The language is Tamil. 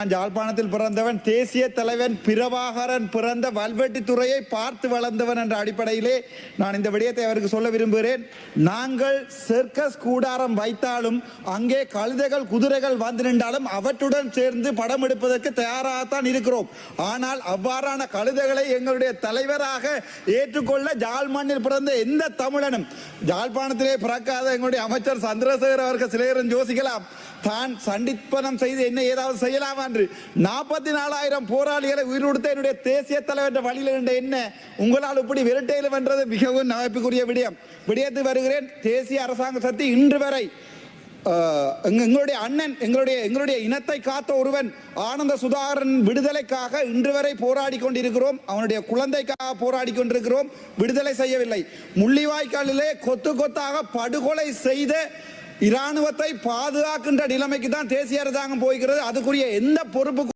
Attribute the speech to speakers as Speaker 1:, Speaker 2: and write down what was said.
Speaker 1: நான் யாழ்ப்பாணத்தில் பிறந்தவன் தேசிய தலைவன் பிரபாகரன் பிறந்த வல்வெட்டித்துறையை பார்த்து வளர்ந்தவன் என்ற அடிப்படையிலே நான் இந்த விடயத்தை அவருக்கு சொல்ல விரும்புகிறேன். நாங்கள் சர்க்கஸ் கூடாரம் வைத்தாலும் அங்கே கழுதைகள் குதிரைகள் வந்து நின்றாலும் அவற்றுடன் சேர்ந்து படம் எடுப்பதற்கு தயாராகத்தான் இருக்கிறோம். ஆனால் அவ்வாறான கழுதைகளை எங்களுடைய தலைவராக ஏற்றுக்கொள்ள ஜாழ்மண்ணில் பிறந்த எந்த தமிழனும் ஜாழ்ப்பாணத்திலே பிறக்காத எங்களுடைய அமைச்சர் சந்திரசேகர் அவர்கள் சிலையரும் யோசிக்கலாம். தான் சண்டிப்பனம் செய்து என்ன ஏதாவது செய்யலாம் என்று. நாற்பத்தி நாலாயிரம் போராளிகளை உயிரோடுத்த என்னுடைய தேசிய தலைவர் வழியில் இருந்த என்ன? உங்களால் இப்படி விரட்டையிலும் வென்றது மிகவும் நகைப்புக்குரிய விடயம். விடயத்து வருகிறேன். தேசிய அரசாங்க சக்தி இன்று வரை எங்களுடைய அண்ணன் எங்களுடைய எங்களுடைய இனத்தை காத்த ஒருவன் ஆனந்த சுதாகரன் விடுதலைக்காக இன்று வரை போராடி கொண்டிருக்கிறோம். அவனுடைய குழந்தைக்காக போராடி கொண்டிருக்கிறோம். விடுதலை செய்யவில்லை. முள்ளிவாய்க்காலிலே கொத்து கொத்தாக படுகொலை செய்த இராணுவத்தை பாதுகாக்கின்ற நிலைமைக்கு தான் தேசிய அரசாங்கம் போய்கிறது அதுக்குரிய எந்த பொறுப்பு